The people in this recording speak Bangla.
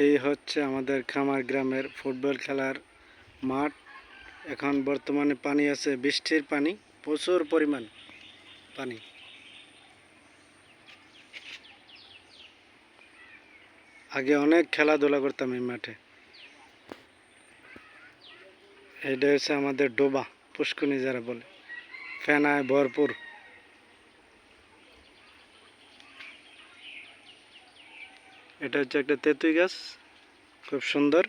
এই হচ্ছে আমাদের খামার গ্রামের ফুটবল খেলার মাঠ। এখন বর্তমানে পানি আছে, বৃষ্টির পানি, প্রচুর পরিমাণ পানি। আগে অনেক খেলাধুলা করতাম এই মাঠে। এটা হচ্ছে আমাদের ডোবা, পুষ্কুনি যারা বলে। ফেনায় ভরপুর। এটা হচ্ছে একটা তেঁতুই গাছ খুব সুন্দর।